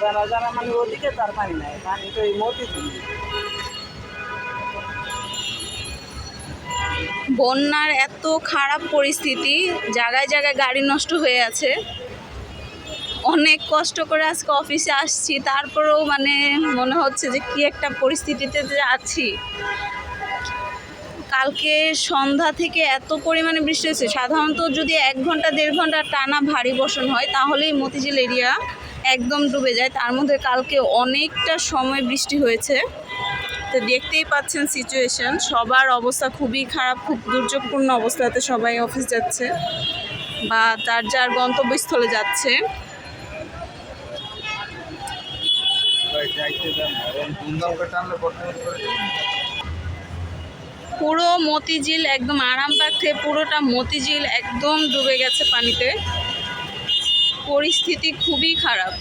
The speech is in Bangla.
যারা যারা মানে ওদিকে তার পানি নাই, পানি তো এই মতি বন্যার এত খারাপ পরিস্থিতি, জায়গায় জায়গায় গাড়ি নষ্ট হয়ে আছে। অনেক কষ্ট করে আজকে অফিসে আসছি, তারপরেও মানে মনে হচ্ছে যে কি একটা পরিস্থিতিতে যে আছি। কালকে সন্ধ্যা থেকে এত পরিমাণে বৃষ্টি হয়েছে। সাধারণত যদি এক ঘণ্টা, দেড় ঘণ্টা টানা ভারী বর্ষণ হয়, তাহলেই মতিঝিল এরিয়া একদম ডুবে যায়। তার মধ্যে কালকে অনেকটা সময় বৃষ্টি হয়েছে। তো দেখতেই পাচ্ছেন সিচুয়েশন সবার অবস্থা খুবই খারাপ, খুব দুর্যোগপূর্ণ অবস্থাতে সবাই অফিস যাচ্ছে বা তার যার গন্তব্যস্থলে যাচ্ছে। পুরো মতিঝিল একদম আরাম থেকে পুরোটা মতিঝিল একদম ডুবে গেছে পানিতে। পরিস্থিতি খুবই খারাপ।